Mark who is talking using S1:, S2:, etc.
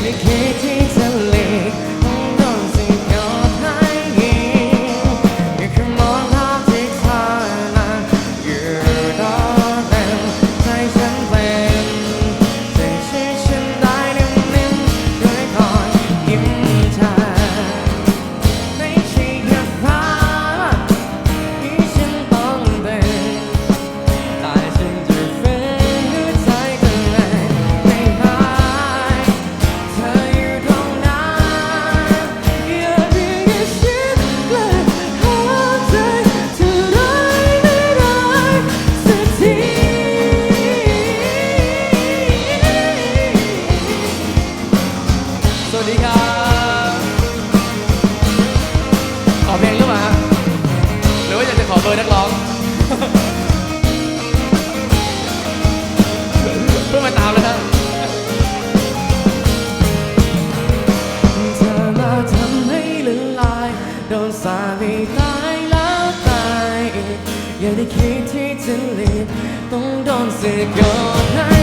S1: dedicated โดนสามีตายแล้วตายอีกอย่าได้คิดที่จะหลีกต้องโดนเสียก่อนให้